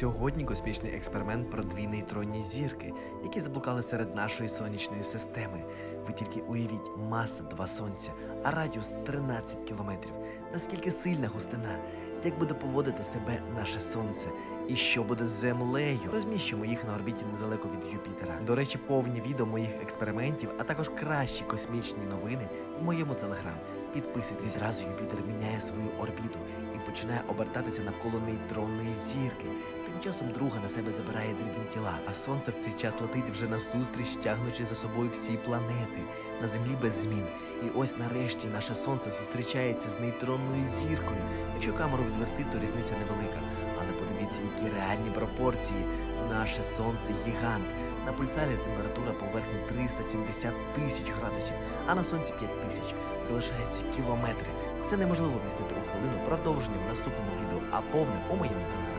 Сьогодні космічний експеримент про дві нейтронні зірки, які заблукали серед нашої сонячної системи. Ви тільки уявіть, маса два сонця, а радіус 13 кілометрів. Наскільки сильна густина, як буде поводити себе наше сонце, і що буде з землею? Розміщуємо їх на орбіті недалеко від Юпітера. До речі, повні відео моїх експериментів, а також кращі космічні новини в моєму телеграм. Підписуйтесь. Відразу Юпітер міняє свою орбіту і починає обертатися навколо нейтронної зірки. Тим часом друга на себе забирає дрібні тіла, а сонце в цей час летить вже назустріч, тягнучи за собою всі планети на землі без змін. І ось нарешті наше сонце зустрічається з нейтронною зіркою. Якщо камеру відвести, то різниця невелика. Але подивіться, які реальні пропорції. Наше сонце гігант. На пульсарі температура поверхні 370 тисяч градусів, а на сонці 5 тисяч. Залишаються кілометри. Все неможливо вмістити у хвилину продовження в наступному відео, а повне у моєму телеграмі.